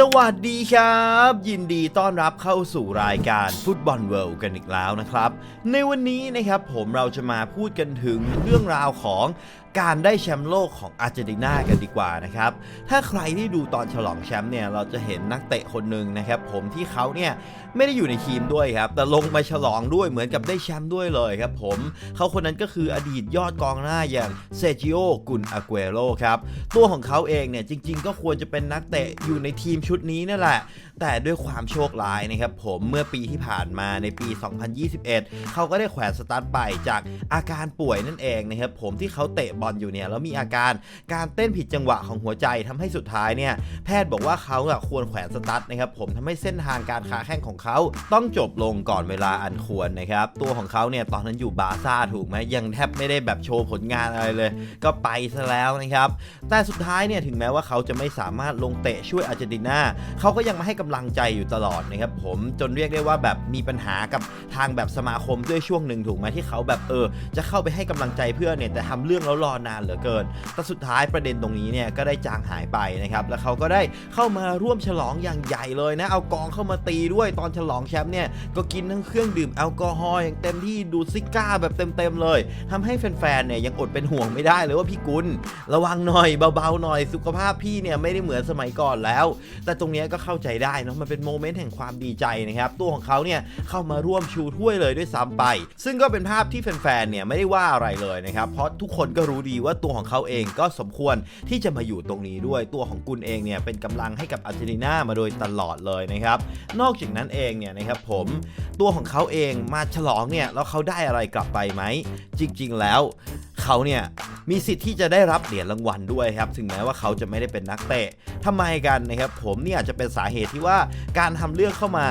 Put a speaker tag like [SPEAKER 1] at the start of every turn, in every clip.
[SPEAKER 1] สวัสดีครับ ยินดีต้อนรับเข้าสู่รายการฟุตบอลเวิลด์กันอีกแล้วนะครับ ในวันนี้นะครับผมเราจะมาพูดกันถึงเรื่องราวของการได้แชมป์โลกของอาร์เจนตินากันดีกว่านะครับ ถ้าใครที่ดูตอนฉลองแชมป์เนี่ย เราจะเห็นนักเตะคนหนึ่งนะครับ ผมที่เขาเนี่ย ไม่ได้อยู่ในทีมด้วยครับ แต่ลงมาฉลองด้วยเหมือนกับได้แชมป์ด้วยเลยครับผม เขาคนนั้นก็คืออดีตยอดกองหน้าอย่างเซจิโอ กุนอาเกโรครับ ตัวของเขาเองเนี่ยจริง ๆ ก็ควรจะเป็นนักเตะอยู่ในทีมชุดนี้นั่นแหละ แต่ด้วยความโชคร้ายนะครับผมเมื่อปีที่ผ่านมาในปี 2021 เขาก็ได้แขวนสตาร์ทไปจากอาการป่วยนั่นเองนะครับผมที่เขาเตะบอลอยู่เนี่ยแล้วมีอาการการเต้นผิดจังหวะของหัวใจทำให้สุดท้ายเนี่ยแพทย์บอกว่าเขาอะควรแขวนสตาร์ทนะครับผมทำให้เส้นทางการค้าแข้งของเขาต้องจบลงก่อนเวลาอันควรนะครับตัวของเขาเนี่ยตอนนั้นอยู่บาซ่าถูกไหมยังแทบไม่ได้แบบโชว์ผลงานอะไรเลย ก็ไปซะแล้วนะครับแต่สุดท้ายเนี่ยถึงแม้ว่าเขาจะไม่สามารถลงเตะช่วยอาร์เจนตินาเขาก็ยังมาให้กำลังใจอยู่ตลอดนะครับผมจนเรียกได้ว่าแบบมีปัญหากับทางแบบสมาคมด้วยช่วงหนึ่งถูกไหมที่เขาแบบเออ จะเข้าไปให้กำลังใจเพื่อนเนี่ยแต่ทำเรื่องแล้วรอนานเหลือเกิน แต่สุดท้ายประเด็นตรงนี้เนี่ยก็ได้จางหายไปนะครับแล้วเขาก็ได้เข้ามาร่วมฉลองอย่างใหญ่เลยนะ เอากองเข้ามาตีด้วยตอนฉลองแชมป์เนี่ยก็กินทั้งเครื่องดื่มแอลกอฮอล์อย่างเต็มที่ดูซิก้าแบบเต็มๆเลยทำให้แฟนๆเนี่ยยังอดเป็นห่วงไม่ได้เลยว่าพี่กุลระวังหน่อยเบาๆหน่อยสุขภาพพี่เนี่ยไม่ได้เหมือนสมัยก่อนแล้วแต่ตรงนี้ก็เข้าใจได้นะมันเป็นโมเมนต์แห่งความดีใจนะครับตัวของเขาเนี่ยเข้ามาร่วมชูถ้วยเลยด้วยซ้ำไป ซึ่งก็เป็นภาพที่แฟนๆเนี่ยไม่ได้ว่าอะไรเลยนะครับเพราะทุกคนก็รู้ดีว่าตัวของเขาเองก็สมควรที่จะมาอยู่ตรงนี้ด้วยตัวของกุลเองเนี่ยเป็นกำลังให้กับอาร์เจนตินามาโดยตลอดเลยนะครับนอกจากนั้นเองเนี่ยนะครับผมตัวของเขาเองมาฉลองเนี่ยแล้วเขาได้อะไรกลับไปไหม จริงๆแล้วเขาเนี่ย มีสิทธิ์ที่จะได้รับเหรียญรางวัลด้วยครับถึงแม้ว่าเขาจะไม่ได้เป็นนักเตะทำไมกันนะครับผมเนี่ยอาจจะเป็นสาเหตุที่ว่าการทำเรื่องเข้ามา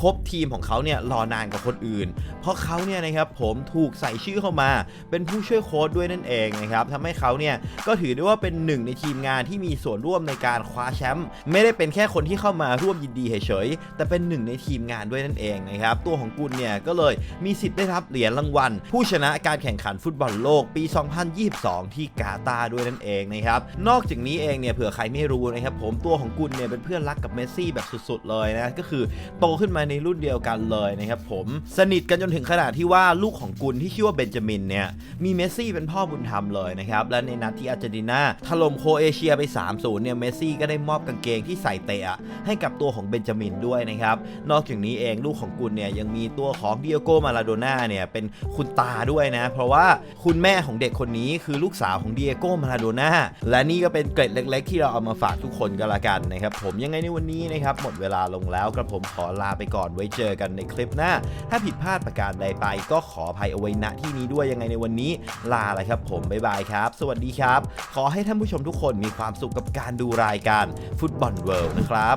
[SPEAKER 1] พบทีมของเขาเนี่ยรอนานกว่าคนอื่น เพราะเขาเนี่ยนะครับผมถูกใส่ชื่อเข้ามาเป็นผู้ช่วยโค้ชด้วยนั่นเองนะครับทำให้เขาเนี่ยก็ถือได้ว่าเป็นหนึ่งในทีมงานที่มีส่วนร่วมในการคว้าแชมป์ไม่ได้เป็นแค่คนที่เข้ามาร่วมยินดีเฉยๆแต่เป็นหนึ่งในทีมงานด้วยนั่นเองนะครับตัวของกุลเนี่ยก็เลยมีสิทธิ์ได้รับเหรียญรางวัล ผู้ชนะการแข่งขันฟุตบอลโลกปี 2022 ที่กาตาร์ด้วยนั่นเองนะครับนอกจากนี้เองเนี่ยเผื่อใครไม่รู้นะครับผมตัวของกุลเนี่ยเป็นเพื่อนรักกับเมสซี่แบบสุดๆเลยนะก็คือโตขึ้นมานรุ่นเดียวกันเลยนะครับผมสนิทกันจนถึงขนาดที่ว่าลูกของกุลที่ชื่อว่าเบนจามินเนี่ยมีเมสซี่เป็นพ่อบุญธรรมเลยนะครับและในนัดที่อาร์เจนตินาถล่มโคเอเชียไป 3-0 เนี่ยเมสซี่ก็ได้มอบกางเกงที่ใส่เตะให้กับตัวของเบนจามินด้วยนะครับนอกจากนี้เองลูกของกุลเนี่ยยังมีตัวของเดียโกมาลาโดน่าเนี่ยเป็นคุณตาด้วยนะ เพราะว่าคุณแม่ของเด็กคนนี้คือลูกสาวของเดียโกมาลาโดน่าและนี่ก็เป็นเกร็ดเล็ก ๆ ที่เราเอามาฝากทุกคนกันละกันนะครับผมยังไงในวันนี้นะครับหมดเวลาลงแล้วกระผมขอลาไปก่อนไว้เจอกันในคลิปหน้า ถ้าผิดพลาดประการใดไป ก็ขออภัยเอาไว้ณที่นี้ด้วยยังไงในวันนี้ ลาเลยครับผมบ๊ายบายครับ สวัสดีครับ ขอให้ท่านผู้ชมทุกคนมีความสุขกับการดูรายการฟุตบอลเวิลด์นะครับ